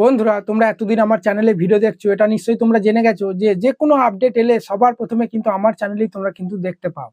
বন্ধুরা, তোমরা এতদিন আমার চ্যানেলে ভিডিও দেখছ, এটা নিশ্চয়ই তোমরা জেনে গেছো যে যে কোনো আপডেট এলে সবার প্রথমে কিন্তু আমার চ্যানেলেই তোমরা কিন্তু দেখতে পাও।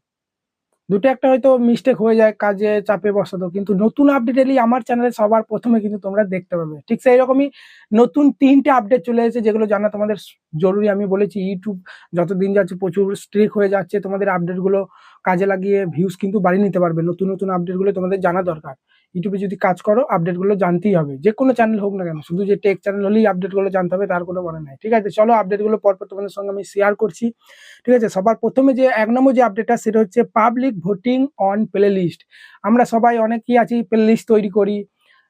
দুটো একটা হয়তো মিস্টেক হয়ে যায়, কাজে চাপে বসতো, কিন্তু নতুন আপডেট এলেই আমার চ্যানেলে সবার প্রথমে কিন্তু তোমরা দেখতে পাবে। ঠিক সেই রকমই নতুন তিনটে আপডেট চলে এসেছে, যেগুলো জানা তোমাদের জরুরি। আমি বলেছি ইউটিউব যত দিন যাচ্ছে প্রচুর স্ট্রিক হয়ে যাচ্ছে, তোমাদের আপডেটগুলো কাজে লাগিয়ে ভিউজ কিন্তু বাড়িয়ে নিতে পারবে। নতুন নতুন আপডেটগুলো তোমাদের জানা দরকার। ইউটিউবে যদি কাজ করো আপডেটগুলো জানতেই হবে। যে কোনো চ্যানেল হোক না কেন, শুধু যে টেক চ্যানেল হলেই আপডেটগুলো জানতে হবে, তার কোনো মানে নাই। ঠিক আছে? চলো আপডেটগুলো পরপর তোমাদের সঙ্গে আমি শেয়ার করছি। ঠিক আছে? সবার প্রথমে যে এক নম্বর যে আপডেটটা সেটা হচ্ছে public voting on playlist আমরা সবাই অনেকেই আছি প্লে লিস্ট তৈরি করি।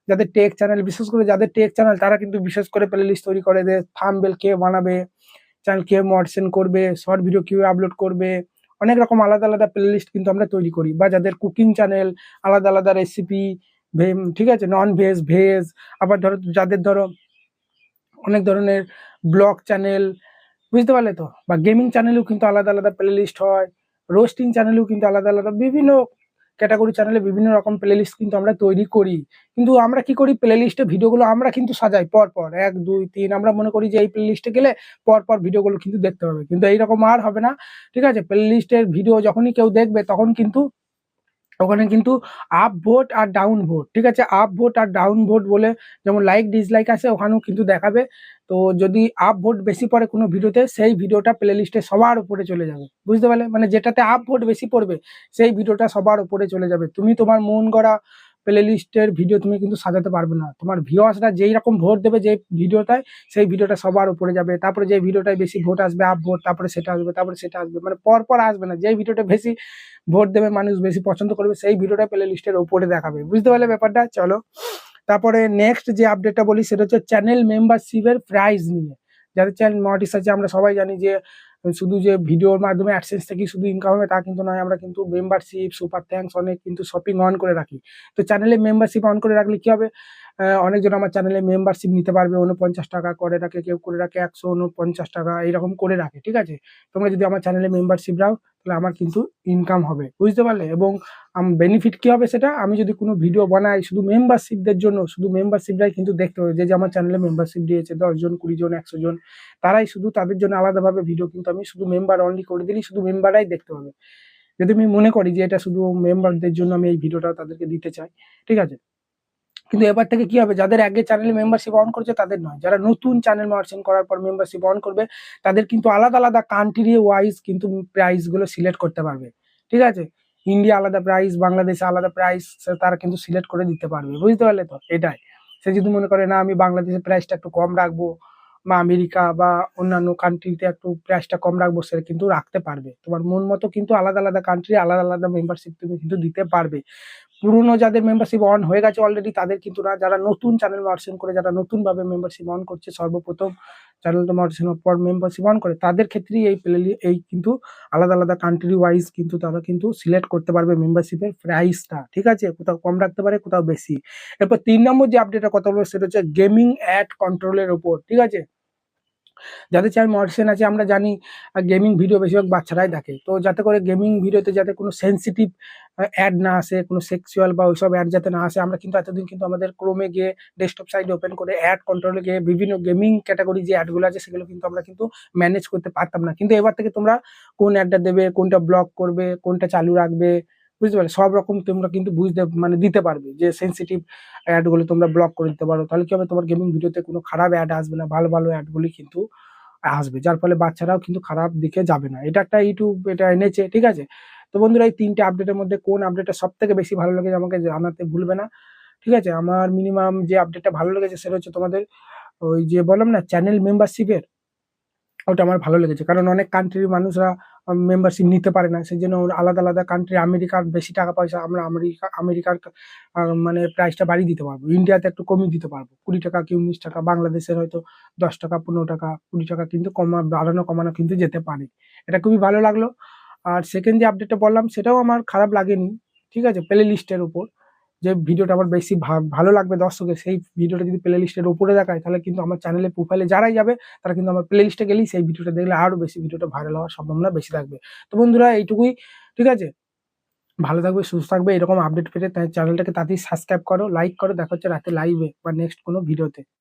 যাদের টেক চ্যানেল বিশেষ করে যাদের টেক চ্যানেল তারা কিন্তু বিশেষ করে প্লে লিস্ট তৈরি করে। দেয় থামবেল কে বানাবে চ্যানেল কে মডসেন করবে শর্ট ভিডিও কীভাবে আপলোড করবে অনেক রকম আলাদা আলাদা প্লে লিস্ট কিন্তু আমরা তৈরি করি বা যাদের কুকিং চ্যানেল আলাদা আলাদা রেসিপি ঠিক আছে? নন ভেজ ভেজ আবার ধরো যাদের ধরো অনেক ধরনের ব্লগ চ্যানেল বুঝতে পারলে তো? বা গেমিং চ্যানেলেও কিন্তু আলাদা আলাদা প্লে লিস্ট হয় রোস্টিং চ্যানেলেও কিন্তু আলাদা আলাদা বিভিন্ন ক্যাটাগরি চ্যানেলে বিভিন্ন রকম প্লে লিস্ট কিন্তু আমরা তৈরি করি। কিন্তু আমরা কি করি? প্লে লিস্টে ভিডিওগুলো আমরা কিন্তু সাজাই পর পর এক, দুই, তিন, আমরা মনে করি যে এই প্লে লিস্টে গেলে পর পর ভিডিওগুলো কিন্তু দেখতে হবে কিন্তু এইরকম আর হবে না, ঠিক আছে? প্লে লিস্টের ভিডিও যখনই কেউ দেখবে তখন কিন্তু ওখানে কিন্তু আপ ভোট আর ডাউন ভোট ঠিক আছে? আপ ভোট আর ডাউন ভোট বলে যেমন লাইক ডিসলাইক আছে ওখানেও কিন্তু দেখাবে। তো যদি আপ ভোট বেশি পড়ে কোনো ভিডিওতে, সেই ভিডিওটা প্লে লিস্টে সবার উপরে চলে যাবে। বুঝতে পারলে? মানে যেটাতে আপ ভোট বেশি পড়বে, সেই ভিডিওটা সবার উপরে চলে যাবে। তুমি তোমার মন গড়া প্লে লিস্টের ভিডিও তুমি কিন্তু সাজাতে পারবে না। তোমার ভিউয়ার্সরা যেই রকম ভোট দেবে যে ভিডিওটায় সেই ভিডিওটা সবার উপরে যাবে। তারপরে যে ভিডিওটায় বেশি ভোট আসবে আপ ভোট তারপরে সেটা আসবে, তারপরে সেটা আসবে। মানে পর পর আসবে না। যেই ভিডিওটা বেশি ভোট দেবে, মানুষ বেশি পছন্দ করবে, সেই ভিডিওটা প্লে লিস্টের উপরে দেখাবে। বুঝতে পারলে ব্যাপারটা? চলো। তারপরে নেক্সট যে আপডেটটা বলি, সেটা হচ্ছে চ্যানেল মেম্বারশিপের প্রাইস নিয়ে। যাদের চ্যানেল মনিটাইজ আছে, আমরা সবাই জানি যে শুধু যে ভিডিওর মাধ্যমে অ্যাডসেন্স থেকে শুধু ইনকাম হবে তা কিন্তু নয়, আমরা কিন্তু মেম্বারশিপ সুপার থ্যাঙ্কস অনেক কিন্তু শপিং অন করে রাখি। তো চ্যানেলে মেম্বারশিপ অন করে রাখলে কি হবে? অনেকজন আমার চ্যানেলে মেম্বারশিপ নিতে পারবে, উনপঞ্চাশ টাকা করে রাখে, কেউ করে রাখে একশো উনপঞ্চাশ টাকা এইরকম করে রাখে, ঠিক আছে? তোমরা যদি আমার চ্যানেলে মেম্বারশিপ রাও তাহলে আমার কিন্তু ইনকাম হবে, বুঝতে পারলে? এবং বেনিফিট কি হবে সেটা? আমি যদি কোনো ভিডিও বানাই শুধু মেম্বারশিপদের জন্য, শুধু মেম্বারশিপরাই কিন্তু দেখতে হবে। যে যে আমার চ্যানেলে মেম্বারশিপ দিয়েছে, দশজন কুড়ি জন একশো জন তারাই শুধু তাদের জন্য আলাদাভাবে ভিডিও কিন্তু আমি শুধু মেম্বার অনলি করে দিলেই শুধু মেম্বারাই দেখতে পাবে। যদি আমি মনে করি যে, এটা শুধু মেম্বারদের জন্য আমি এই ভিডিওটা তাদেরকে দিতে চাই, ঠিক আছে? কিন্তু এবার থেকে কি হবে? যাদের আগে চ্যানেল মেম্বারশিপ অন করেছে তাদের নয়। যারা নতুন চ্যানেল মার্চেন্ট করার পর মেম্বারশিপ অন করবে, তাদের কিন্তু আলাদা আলাদা কান্ট্রি ওয়াইজ কিন্তু প্রাইসগুলো সিলেক্ট করতে পারবে। ঠিক আছে? ইন্ডিয়া আলাদা প্রাইস বাংলাদেশে আলাদা প্রাইস তারা কিন্তু সিলেক্ট করে দিতে পারবে। বুঝতে পারলে তো? এটাই। সে যদি মনে করে, না, আমি বাংলাদেশের প্রাইসটা একটু কম রাখব বা আমেরিকা বা অন্যান্য কান্ট্রিতে একটু প্রাইসটা কম রাখব সেটা কিন্তু রাখতে পারবে। তোমার মন মতো কিন্তু আলাদা আলাদা কান্ট্রি আলাদা আলাদা মেম্বারশিপ তুমি কিন্তু দিতে পারবে। পুরনো যাদের মেম্বারশিপ অন হয়ে গেছে অলরেডি তাদের কিন্তু না, যারা নতুন চ্যানেল মার্চেন করে, যারা নতুনভাবে মেম্বারশিপ অন করছে, সর্বপ্রথম চ্যানেলটা মার্চেন পর মেম্বারশিপ অন করে, তাদের ক্ষেত্রেই এই প্লে এই কিন্তু আলাদা আলাদা কান্ট্রি ওয়াইজ কিন্তু তারা কিন্তু সিলেক্ট করতে পারবে মেম্বারশিপের প্রাইসটা ঠিক আছে? কোথাও কম রাখতে পারে, কোথাও বেশি। এরপর তিন নম্বর যে আপডেটের কথা বলব, সেটা হচ্ছে গেমিং অ্যাড কন্ট্রোলের ওপর ঠিক আছে? যাদের চ্যানেল মডসেন আছে, আমরা জানি গেমিং ভিডিও বেশিরভাগ বাচ্চারাই দেখে। তো যাতে করে গেমিং ভিডিওতে যাতে কোনো সেন্সিটিভ অ্যাড না আসে, কোনো সেক্সুয়াল বা ওইসব অ্যাড যাতে না আসে, আমরা কিন্তু এতদিন কিন্তু আমাদের ক্রোমে গিয়ে ডেস্কটপ সাইড ওপেন করে অ্যাড কন্ট্রোলে গিয়ে বিভিন্ন গেমিং ক্যাটাগরি যে অ্যাডগুলো আছে, সেগুলো কিন্তু আমরা কিন্তু ম্যানেজ করতে পারতাম না। কিন্তু এবার থেকে তোমরা কোন অ্যাডটা দেবে, কোনটা ব্লক করবে, কোনটা চালু রাখবে বুঝতে পারলে? সব রকম তোমরা কিন্তু বুঝতে মানে দিতে পারবে যে সেন্সিটিভ অ্যাডগুলো তোমরা ব্লক করে দিতে পারো। তাহলে কি হবে? তোমার গেমিং ভিডিওতে কোনো খারাপ অ্যাড আসবে না, ভালো ভালো অ্যাডগুলি কিন্তু আসবে। যার ফলে বাচ্চারাও কিন্তু খারাপ দিকে যাবে না। এটা একটা ইউটিউব এটা এনেছে, ঠিক আছে? তো বন্ধুরা, এই তিনটে আপডেটের মধ্যে কোন আপডেটটা সব থেকে বেশি ভালো লেগেছে আমাকে জানাতে ভুলবে না, ঠিক আছে? আমার মিনিমাম যে আপডেটটা ভালো লেগেছে সেটা হচ্ছে তোমাদের ওই যে বললাম না চ্যানেল মেম্বারশিপের ওটা আমার ভালো লেগেছে। কারণ অনেক কান্ট্রির মানুষরা মেম্বারশিপ নিতে পারে না। সেই জন্য আলাদা আলাদা কান্ট্রি আমেরিকার বেশি টাকা পয়সা আমরা আমেরিকা, আমেরিকার মানে প্রাইসটা বাড়িয়ে দিতে পারব। ইন্ডিয়াতে একটু কমিয়ে দিতে পারব। কুড়ি টাকা কি উনিশ টাকা, বাংলাদেশের হয়তো দশ টাকা, পনেরো টাকা, কুড়ি টাকা কিন্তু কমা, বাড়ানো, কমানো কিন্তু যেতে পারে। এটা খুবই ভালো লাগল। আর সেকেন্ড যে আপডেটটা বললাম, সেটাও আমার খারাপ লাগেনি। ঠিক আছে? প্লে লিস্টের উপর। যে ভিডিওটা আমার বেশি ভালো লাগবে দর্শকের সেই ভিডিওটা যদি প্লে লিস্টের উপরে দেখায়, তাহলে কিন্তু আমার চ্যানেলে প্রোফাইলে যারাই যাবে, তারা কিন্তু আমার প্লে লিস্টে গেলেই সেই ভিডিওটা দেখলে আরও বেশি ভিডিওটা ভাইরাল হওয়ার সম্ভাবনা বেশি থাকবে। তো বন্ধুরা, এইটুকুই, ঠিক আছে? ভালো থাকবে, সুস্থ থাকবে, এরকম আপডেট পেতে চ্যানেলটাকে তাড়াতাড়ি সাবস্ক্রাইব করো লাইক করো, দেখা হচ্ছে রাতে লাইভে বা নেক্সট কোনো ভিডিওতে